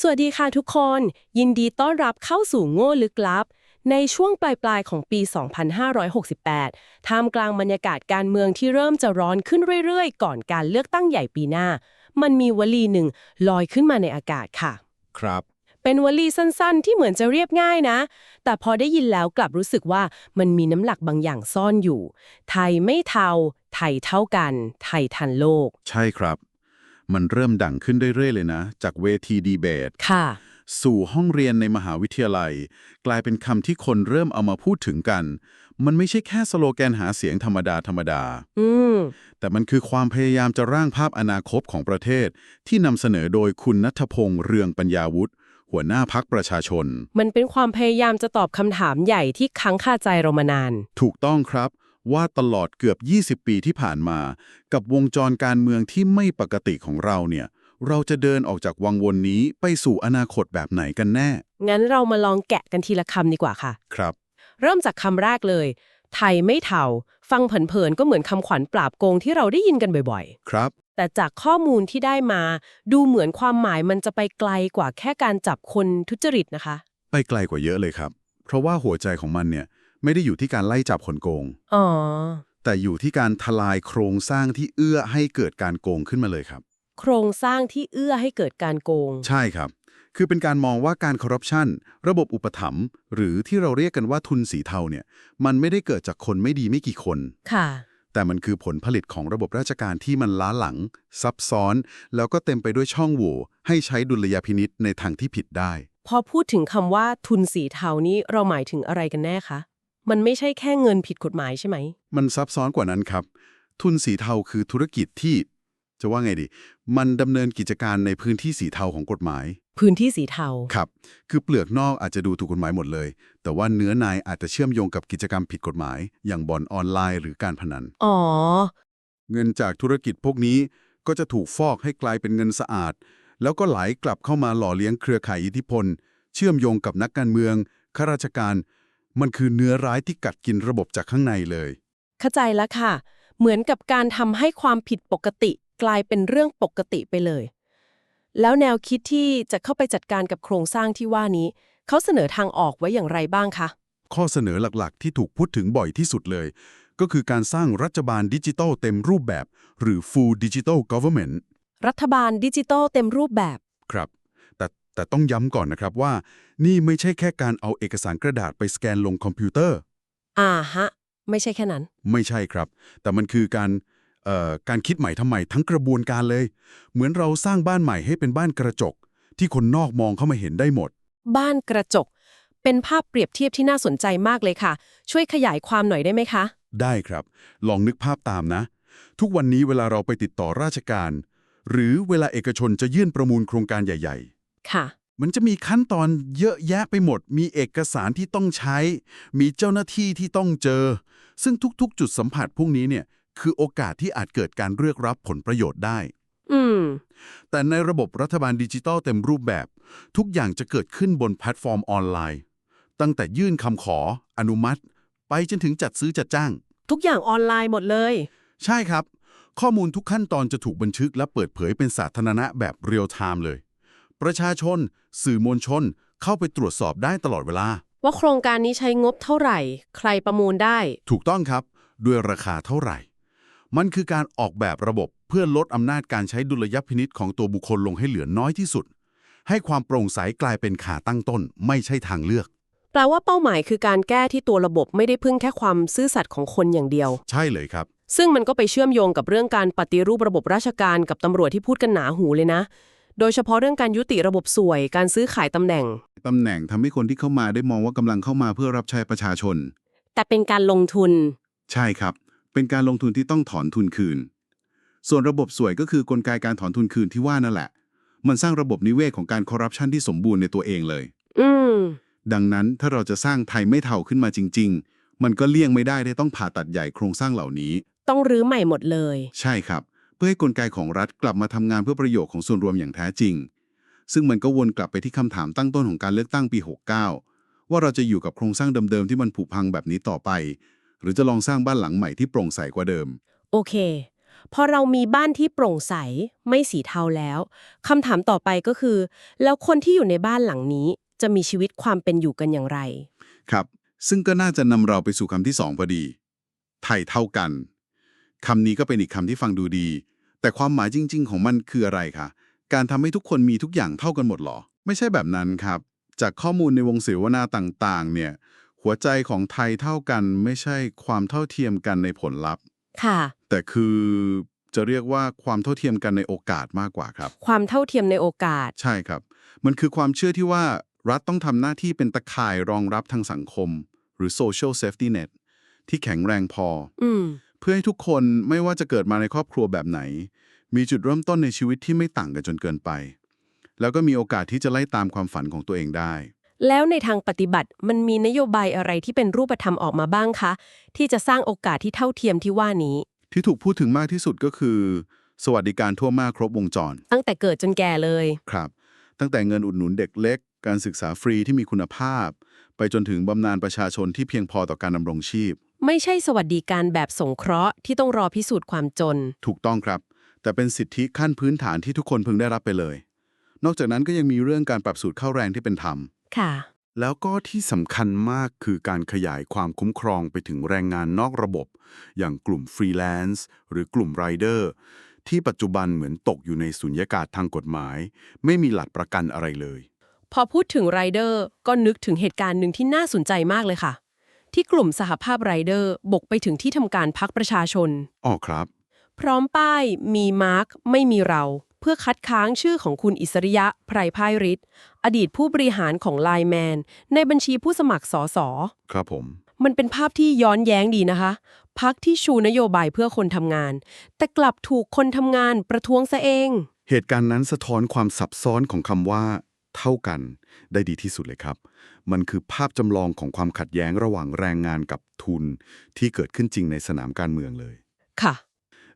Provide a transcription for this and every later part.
สวัสดีค่ะทุกคน ยินดีต้อนรับเข้าสู่โง่ลึกลับ ในช่วงปลายๆของปี 2568 ท่ามกลางบรรยากาศการเมืองที่เริ่มจะร้อนขึ้นเรื่อยๆ ก่อนการเลือกตั้งใหญ่ปีหน้า มันมีวลีหนึ่งลอยขึ้นมาในอากาศค่ะ ครับ เป็นวลีสั้นๆ ที่เหมือนจะเรียบง่ายนะ แต่พอได้ยินแล้วกลับรู้สึกว่ามันมีน้ำหนักบางอย่างซ่อนอยู่ ไทยไม่เท่าไทยเท่ากัน ไทยทันโลก ใช่ครับ มันเริ่มดังขึ้นเรื่อยๆเลยนะ จากเวทีดีเบตค่ะ สู่ห้องเรียนในมหาวิทยาลัย กลายเป็นคำที่คนเริ่มเอามาพูดถึงกัน มันไม่ใช่แค่สโลแกนหาเสียงธรรมดาธรรมดาอืมแต่มันคือความพยายามจะร่างภาพอนาคตของประเทศ ที่นำเสนอโดยคุณนัทพงษ์เรืองปัญญาวุฒิหัวหน้าพักประชาชน มันเป็นความพยายามจะตอบคำถามใหญ่ที่ค้างคาใจเรามานาน ถูกต้องครับ ว่าตลอดเกือบ 20 ปีที่ผ่านมา กับวงจรการเมืองที่ไม่ปกติของเราเนี่ย เราจะเดินออกจากวังวนนี้ไปสู่อนาคตแบบไหนกันแน่ งั้นเรามาลองแกะกันทีละคำดีกว่าค่ะ ครับ เริ่มจากคำแรกเลย ไทยไม่เท่าฟังเผินๆก็เหมือนคำขวัญปราบโกงที่เราได้ยินกันบ่อยครับๆแต่จากข้อมูลที่ได้มา ดูเหมือนความหมายมันจะไปไกลกว่าแค่การจับคนทุจริตนะคะ ไปไกลกว่าเยอะเลยครับ เพราะว่าหัวใจของมันเนี่ย ไม่ได้อยู่ที่การไล่จับคนโกง อ๋อ แต่อยู่ที่การทลายโครงสร้างที่เอื้อให้เกิดการโกงขึ้นมาเลยครับ โครงสร้างที่เอื้อให้เกิดการโกง ใช่ครับ คือเป็นการมองว่าการคอร์รัปชันระบบอุปถัมภ์หรือที่เราเรียกกันว่าทุนสีเทาเนี่ยมันไม่ได้เกิดจากคนไม่ดีไม่กี่คน ค่ะ แต่มันคือผลผลิตของระบบราชการที่มันล้าหลัง ซับซ้อน แล้วก็เต็มไปด้วยช่องโหว่ให้ใช้ดุลยพินิษในทางที่ผิดได้ พอพูดถึงคำว่าทุนสีเทานี้เราหมายถึงอะไรกันแน่คะ มันไม่ใช่แค่เงินผิดกฎหมายใช่ไหม มันซับซ้อนกว่านั้นครับ ทุนสีเทาคือธุรกิจที่ จะว่าไงดี มันดำเนินกิจการในพื้นที่สีเทาของกฎหมาย พื้นที่สีเทา ครับ คือเปลือกนอกอาจจะดูถูกกฎหมายหมดเลย แต่ว่าเนื้อในอาจจะเชื่อมโยงกับกิจกรรมผิดกฎหมาย อย่างบ่อนออนไลน์หรือการพนัน อ๋อ เงินจากธุรกิจพวกนี้ก็จะถูกฟอกให้กลายเป็นเงินสะอาด แล้วก็ไหลกลับเข้ามาหล่อเลี้ยงเครือข่ายอิทธิพล เชื่อมโยงกับนักการเมืองข้าราชการ มันคือเนื้อร้ายที่กัดกินระบบจากข้างในเลย เข้าใจแล้วค่ะ เหมือนกับการทำให้ความผิดปกติกลายเป็นเรื่องปกติไปเลย แล้วแนวคิดที่จะเข้าไปจัดการกับโครงสร้างที่ว่านี้ เขาเสนอทางออกไว้อย่างไรบ้างคะ ข้อเสนอหลักๆ ที่ถูกพูดถึงบ่อยที่สุดเลย ก็คือการสร้างรัฐบาลดิจิทัลเต็มรูปแบบ หรือ full digital government รัฐบาลดิจิตอลเต็มรูปแบบ ครับ แต่แต่ต้องย้ำก่อนนะครับว่า นี่ไม่ใช่แค่การเอาเอกสารกระดาษไปสแกนลงคอมพิวเตอร์ อ่าฮะ ไม่ใช่แค่นั้น ไม่ใช่ครับ แต่มันคือการเอ่อการคิดใหม่ทำใหม่ทั้งกระบวนการเลย เหมือนเราสร้างบ้านใหม่ให้เป็นบ้านกระจก ที่คนนอกมองเข้ามาเห็นได้หมด บ้านกระจก เป็นภาพเปรียบเทียบที่น่าสนใจมากเลยค่ะ ช่วยขยายความหน่อยได้ไหมคะ ได้ครับ ลองนึกภาพตามนะ ทุกวันนี้เวลาเราไปติดต่อราชการ หรือเวลาเอกชนจะยื่นประมูลโครงการใหญ่ ค่ะๆมันจะมีขั้นตอนเยอะแยะไปหมด มีเอกสารที่ต้องใช้ มีเจ้าหน้าที่ที่ต้องเจอ ซึ่งทุกๆ จุดสัมผัสพวกนี้เนี่ยคือโอกาสที่อาจเกิดการเรียกรับผลประโยชน์ได้ อืม แต่ในระบบรัฐบาลดิจิทัลเต็มรูปแบบ ทุกอย่างจะเกิดขึ้นบนแพลตฟอร์มออนไลน์ ตั้งแต่ยื่นคำขอ อนุมัติ ไปจนถึงจัดซื้อจัดจ้าง ทุกอย่างออนไลน์หมดเลย ใช่ครับ ข้อมูลทุกขั้นตอนจะถูกบันทึกและเปิดเผยเป็นสาธารณะแบบเรียลไทม์เลย ประชาชน สื่อมวลชน เข้าไปตรวจสอบได้ตลอดเวลา ว่าโครงการนี้ใช้งบเท่าไหร่ ใครประมูลได้ ถูกต้องครับ ด้วยราคาเท่าไหร่ มันคือการออกแบบระบบเพื่อลดอำนาจการใช้ดุลยพินิษของตัวบุคคลลงให้เหลือน้อยที่สุด ให้ความโปร่งใสกลายเป็นขาตั้งต้น ไม่ใช่ทางเลือก แปลว่าเป้าหมายคือการแก้ที่ตัวระบบไม่ได้พึ่งแค่ความซื่อสัตย์ของคนอย่างเดียว ใช่เลยครับ ซึ่งมันก็ไปเชื่อมโยงกับเรื่องการปฏิรูประบบราชการกับตำรวจที่พูดกันหนาหูเลยนะ โดยเฉพาะเรื่องการยุติระบบสวย การซื้อขายตำแหน่ง ตำแหน่งทำให้คนที่เข้ามาได้มองว่ากำลังเข้ามาเพื่อรับใช้ประชาชน แต่เป็นการลงทุน ใช่ครับ เป็นการลงทุนที่ต้องถอนทุนคืน ส่วนระบบสวยก็คือกลไกการถอนทุนคืนที่ว่านั่นแหละ มันสร้างระบบนิเวศของการคอร์รัปชันที่สมบูรณ์ในตัวเองเลย อืม ดังนั้นถ้าเราจะสร้างไทยไม่เท่าขึ้นมาจริง ๆ มันก็เลี่ยงไม่ได้ที่ต้องผ่าตัดใหญ่โครงสร้างเหล่านี้ ต้องรื้อใหม่หมดเลย ใช่ครับเพื่อให้กลไกของรัฐกลับมาทำงานเพื่อประโยชน์ของส่วนรวมอย่างแท้จริง ซึ่งมันก็วนกลับไปที่คำถามตั้งต้นของการเลือกตั้งปี 69 ว่าเราจะอยู่กับโครงสร้างเดิมๆที่มันผุพังแบบนี้ต่อไป หรือจะลองสร้างบ้านหลังใหม่ที่โปร่งใสกว่าเดิม โอเค พอเรามีบ้านที่โปร่งใสไม่สีเทาแล้วคำถามต่อไปก็คือ แล้วคนที่อยู่ในบ้านหลังนี้จะมีชีวิตความเป็นอยู่กันอย่างไร ครับ ซึ่งก็น่าจะนำเราไปสู่คำที่สองพอดี ไทยเท่ากันคำนี้ก็เป็นอีกคำที่ฟังดูดี แต่ความหมายจริง ๆ ของมันคืออะไรคะ การทำให้ทุกคนมีทุกอย่างเท่ากันหมดเหรอ ไม่ใช่แบบนั้นครับ จากข้อมูลในวงเสวนาต่างๆ เนี่ย หัวใจของไทยเท่ากันไม่ใช่ความเท่าเทียมกันในผลลัพธ์ ค่ะ แต่คือจะเรียกว่าความเท่าเทียมกันในโอกาสมากกว่าครับ ความเท่าเทียมในโอกาส ใช่ครับ มันคือความเชื่อที่ว่ารัฐต้องทำหน้าที่เป็นตะข่ายรองรับทางสังคม หรือ social safety net ที่แข็งแรงพอ อืมเพื่อให้ทุกคนไม่ว่าจะเกิดมาในครอบครัวแบบไหน มีจุดเริ่มต้นในชีวิตที่ไม่ต่างกันจนเกินไป แล้วก็มีโอกาสที่จะไล่ตามความฝันของตัวเองได้ แล้วในทางปฏิบัติมันมีนโยบายอะไรที่เป็นรูปธรรมออกมาบ้างคะ ที่จะสร้างโอกาสที่เท่าเทียมที่ว่านี้ ที่ถูกพูดถึงมากที่สุดก็คือ สวัสดิการทั่วหน้าครบวงจร ตั้งแต่เกิดจนแก่เลยครับ ตั้งแต่เงินอุดหนุนเด็กเล็ก การศึกษาฟรีที่มีคุณภาพ ไปจนถึงบำนาญประชาชนที่เพียงพอต่อการดำรงชีพ ไม่ใช่สวัสดิการแบบสงเคราะห์ที่ต้องรอพิสูจน์ความจน ถูกต้องครับ แต่เป็นสิทธิขั้นพื้นฐานที่ทุกคนพึงได้รับไปเลย นอกจากนั้นก็ยังมีเรื่องการปรับสูตรเข้าแรงที่เป็นธรรม ค่ะ แล้วก็ที่สำคัญมากคือการขยายความคุ้มครองไปถึงแรงงานนอกระบบ อย่างกลุ่มฟรีแลนซ์หรือกลุ่มไรเดอร์ที่ปัจจุบันเหมือนตกอยู่ในสุญญากาศทางกฎหมาย ไม่มีหลักประกันอะไรเลย พอพูดถึงไรเดอร์ก็นึกถึงเหตุการณ์หนึ่งที่น่าสนใจมากเลยค่ะ ที่กลุ่มสหภาพไรเดอร์ บกไปถึงที่ทำการพักประชาชน อ๋อครับ พร้อมป้ายมีมาร์กไม่มีเรา เพื่อคัดค้างชื่อของคุณอิสริยะไพรพายฤทธิ์อดีตผู้บริหารของไลแมน ในบัญชีผู้สมัครสอสอครับผม มันเป็นภาพที่ย้อนแย้งดีนะคะ พักที่ชูนโยบายเพื่อคนทำงาน แต่กลับถูกคนทำงานประท้วงซะเอง เหตุการณ์นั้นสะท้อนความซับซ้อนของคำว่า เท่ากันได้ดีที่สุดเลยครับ มันคือภาพจำลองของความขัดแย้งระหว่างแรงงานกับทุนที่เกิดขึ้นจริงในสนามการเมืองเลย ค่ะ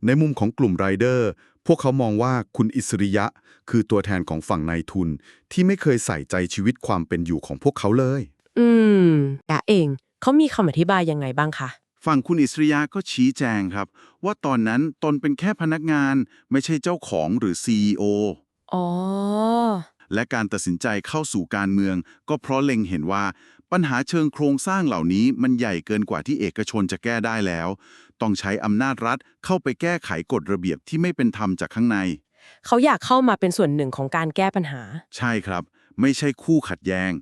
ในมุมของกลุ่มไรเดอร์ พวกเขามองว่าคุณอิสริยะ คือตัวแทนของฝั่งนายทุนที่ไม่เคยใส่ใจชีวิตความเป็นอยู่ของพวกเขาเลย อืมกะเอง เขามีคำอธิบายยังไงบ้างคะ ฝั่งคุณอิสริยะก็ชี้แจงครับ ว่าตอนนั้นตนเป็นแค่พนักงาน ไม่ใช่เจ้าของหรือ CEO อ๋อ และการตัดสินใจเข้าสู่การเมือง ก็เพราะเล็งเห็นว่า ปัญหาเชิงโครงสร้างเหล่านี้มันใหญ่เกินกว่าที่เอกชนจะแก้ได้แล้ว ต้องใช้อำนาจรัฐเข้าไปแก้ไขกฎระเบียบที่ไม่เป็นธรรมจากข้างใน เขาอยากเข้ามาเป็นส่วนหนึ่งของการแก้ปัญหา ใช่ครับ ไม่ใช่คู่ขัดแย้ง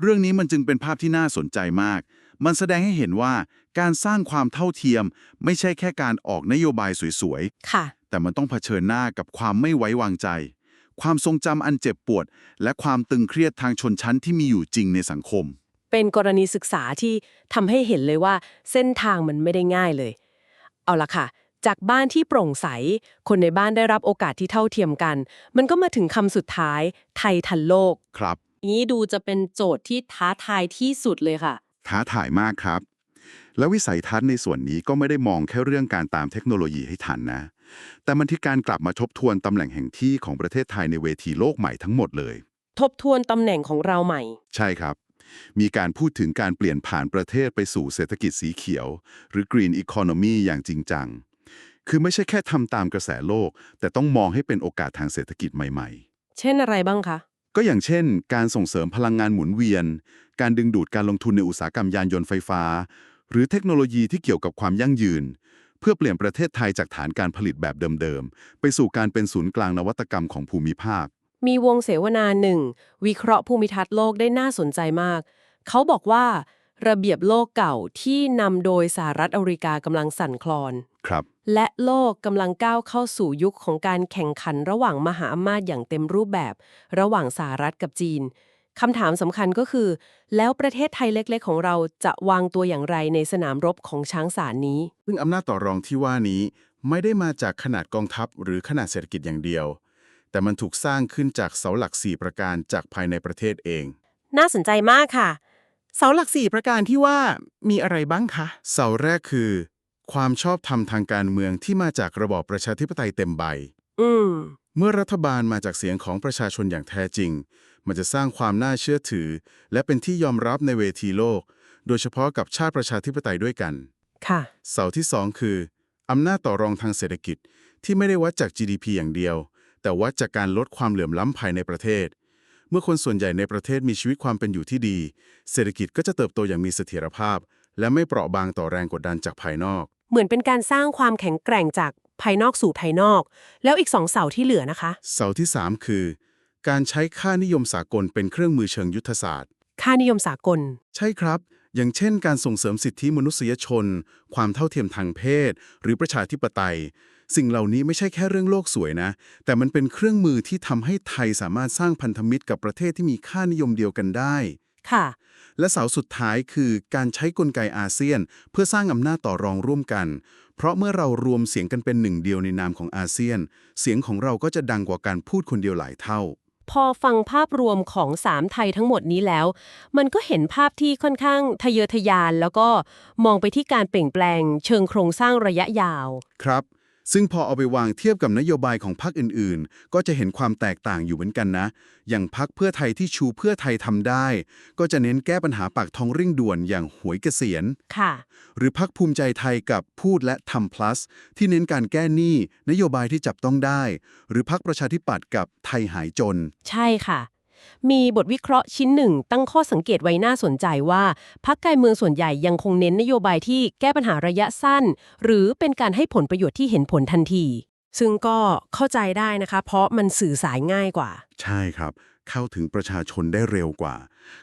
เรื่องนี้มันจึงเป็นภาพที่น่าสนใจมาก มันแสดงให้เห็นว่าการสร้างความเท่าเทียม ไม่ใช่แค่การออกนโยบายสวยค่ะๆแต่มันต้องเผชิญหน้ากับความไม่ไว้วางใจ ความทรงจำอันเจ็บปวด และความตึงเครียดทางชนชั้นที่มีอยู่จริงในสังคม เป็นกรณีศึกษาที่ทำให้เห็นเลยว่าเส้นทางมันไม่ได้ง่ายเลย เอาละค่ะ จากบ้านที่โปร่งใส คนในบ้านได้รับโอกาสที่เท่าเทียมกัน มันก็มาถึงคำสุดท้าย ไทยทันโลก ครับ นี้ดูจะเป็นโจทย์ที่ท้าทายที่สุดเลยค่ะ ท้าทายมากครับ และวิสัยทัศน์ในส่วนนี้ก็ไม่ได้มองแค่เรื่องการตามเทคโนโลยีให้ทันนะแต่มันที่การกลับมาทบทวนตำแหน่งแห่งที่ของประเทศไทยในเวทีโลกใหม่ทั้งหมดเลย ทบทวนตำแหน่งของเราใหม่ ใช่ครับ มีการพูดถึงการเปลี่ยนผ่านประเทศไปสู่เศรษฐกิจสีเขียว หรือ Green Economy อย่างจริงจัง คือไม่ใช่แค่ทำตามกระแสโลก แต่ต้องมองให้เป็นโอกาสทางเศรษฐกิจใหม่ เช่นอะไรบ้างคะ ๆ ก็อย่างเช่น การส่งเสริมพลังงานหมุนเวียน การดึงดูดการลงทุนในอุตสาหกรรมยานยนต์ไฟฟ้า หรือเทคโนโลยีที่เกี่ยวกับความยั่งยืนเพื่อเปลี่ยนประเทศไทยจากฐานการผลิตแบบเดิมๆ ไปสู่การเป็นศูนย์กลางนวัตกรรมของภูมิภาค มีวงเสวนาหนึ่ง วิเคราะห์ภูมิทัศน์โลกได้น่าสนใจมาก เขาบอกว่า ระเบียบโลกเก่าที่นำโดยสหรัฐอเมริกากำลังสั่นคลอน ครับ และโลกกำลังก้าวเข้าสู่ยุคของการแข่งขันระหว่างมหาอำนาจอย่างเต็มรูปแบบ ระหว่างสหรัฐกับจีน คำถามสำคัญก็คือ แล้วประเทศไทยเล็ก ๆ ของเราจะวางตัวอย่างไรในสนามรบของช้างสารนี้ ซึ่งอำนาจต่อรองที่ว่านี้ไม่ได้มาจากขนาดกองทัพหรือขนาดเศรษฐกิจอย่างเดียว แต่มันถูกสร้างขึ้นจากเสาหลัก 4 ประการจากภายในประเทศเอง น่าสนใจมากค่ะ เสาหลักสี่ประการที่ว่ามีอะไรบ้างคะ เสาแรกคือ ความชอบธรรมทางการเมืองที่มาจากระบอบประชาธิปไตยเต็มใบ อืม เมื่อรัฐบาลมาจากเสียงของประชาชนอย่างแท้จริง มันจะสร้างความน่าเชื่อถือ และเป็นที่ยอมรับในเวทีโลก โดยเฉพาะกับชาติประชาธิปไตยด้วยกันค่ะเสาที่สองคืออำนาจต่อรองทางเศรษฐกิจที่ไม่ได้วัดจาก GDP อย่างเดียว แต่วัดจากการลดความเหลื่อมล้ำภายในประเทศ เมื่อคนส่วนใหญ่ในประเทศมีชีวิตความเป็นอยู่ที่ดี เศรษฐกิจก็จะเติบโตอย่างมีเสถียรภาพ และไม่เปราะบางต่อแรงกดดันจากภายนอก เหมือนเป็นการสร้างความแข็งแกร่งจาก ภายนอกสู่ภายนอก แล้วอีกสองเสาที่เหลือนะคะ เสาที่ 3 คือ การใช้ค่านิยมสากลเป็นเครื่องมือเชิงยุทธศาสตร์ ค่านิยมสากล ใช่ครับ อย่างเช่น การส่งเสริมสิทธิมนุษยชน ความเท่าเทียมทางเพศ หรือประชาธิปไตย สิ่งเหล่านี้ไม่ใช่แค่เรื่องโลกสวยนะ แต่มันเป็นเครื่องมือที่ทำให้ไทยสามารถสร้างพันธมิตรกับประเทศที่มีค่านิยมเดียวกันได้ ค่ะ และเสาสุดท้ายคือการใช้กลไกอาเซียน เพื่อสร้างอำนาจต่อรองร่วมกัน เพราะเมื่อเรารวมเสียงกันเป็นหนึ่งเดียวในนามของอาเซียน เสียงของเราก็จะดังกว่าการพูดคนเดียวหลายเท่า พอฟังภาพรวมของสามไทยทั้งหมดนี้แล้ว มันก็เห็นภาพที่ค่อนข้างทะเยอทะยาน แล้วก็มองไปที่การเปลี่ยนแปลง เชิงโครงสร้างระยะยาว ครับ ซึ่งพอเอาไปวางเทียบกับนโยบายของพรรคอื่นๆ ก็จะเห็นความแตกต่างอยู่เหมือนกันนะ อย่างพรรคเพื่อไทยที่ชูเพื่อไทยทำได้ ก็จะเน้นแก้ปัญหาปากท้องเร่งด่วนอย่างหวยเกษียณค่ะ หรือพรรคภูมิใจไทยกับพูดและทำ plus ที่เน้นการแก้หนี้นโยบายที่จับต้องได้ หรือพรรคประชาธิปัตย์กับไทยหายจน ใช่ค่ะ มีบทวิเคราะห์ชิ้นหนึ่ง ตั้งข้อสังเกตไว้น่าสนใจว่าพักการเมืองส่วนใหญ่ยังคงเน้นนโยบายที่แก้ปัญหาระยะสั้น หรือเป็นการให้ผลประโยชน์ที่เห็นผลทันที ซึ่งก็เข้าใจได้นะคะ เพราะมันสื่อสายง่ายกว่า ใช่ครับ เข้าถึงประชาชนได้เร็วกว่า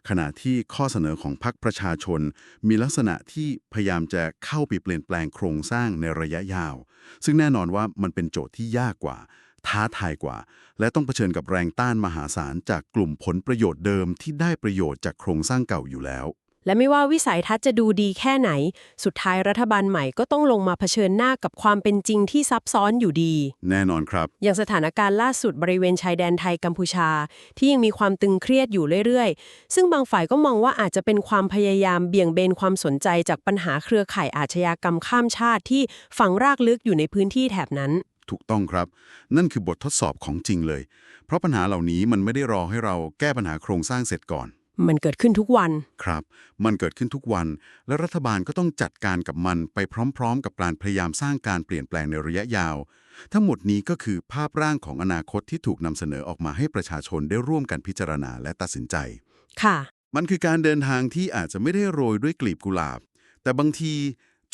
ขณะที่ข้อเสนอของพรรคประชาชน มีลักษณะที่พยายามจะเข้าไปเปลี่ยนแปลงโครงสร้างในระยะยาว ซึ่งแน่นอนว่ามันเป็นโจทย์ที่ยากกว่า ท้าทายกว่า และต้องเผชิญกับแรงต้านมหาศาลจากกลุ่มผลประโยชน์เดิมที่ได้ประโยชน์จากโครงสร้างเก่าอยู่แล้ว และไม่ว่าวิสัยทัศน์จะดูดีแค่ไหน สุดท้ายรัฐบาลใหม่ก็ต้องลงมาเผชิญหน้ากับความเป็นจริงที่ซับซ้อนอยู่ดี แน่นอนครับ อย่างสถานการณ์ล่าสุดบริเวณชายแดนไทยกัมพูชา ที่ยังมีความตึงเครียดอยู่เรื่อยๆ ซึ่งบางฝ่ายก็มองว่าอาจจะเป็นความพยายามเบี่ยงเบนความสนใจจากปัญหาเครือข่ายอาชญากรรมข้ามชาติที่ฝังรากลึกอยู่ในพื้นที่แถบนั้นถูกต้องครับ นั่นคือบททดสอบของจริงเลย เพราะปัญหาเหล่านี้มันไม่ได้รอให้เราแก้ปัญหาโครงสร้างเสร็จก่อน มันเกิดขึ้นทุกวัน ครับ มันเกิดขึ้นทุกวัน และรัฐบาลก็ต้องจัดการกับมันไปพร้อมๆ กับการพยายามสร้างการเปลี่ยนแปลงในระยะยาว ทั้งหมดนี้ก็คือภาพร่างของอนาคตที่ถูกนำเสนอออกมาให้ประชาชนได้ร่วมกันพิจารณาและตัดสินใจ ค่ะ มันคือการเดินทางที่อาจจะไม่ได้โรยด้วยกลีบกุหลาบ แต่บางที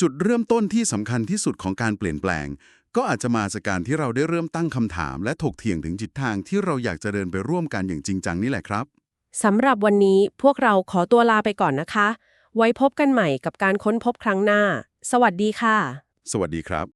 จุดเริ่มต้นที่สำคัญที่สุดของการเปลี่ยนแปลง ก็อาจจะมาจากการที่เราได้เริ่มตั้งคำถาม และถกเถียงถึงจิตทางที่เราอยากจะเดินไปร่วมกันอย่างจริงจังนี่แหละครับ สำหรับวันนี้พวกเราขอตัวลาไปก่อนนะคะ ไว้พบกันใหม่กับการค้นพบครั้งหน้า สวัสดีค่ะ สวัสดีครับ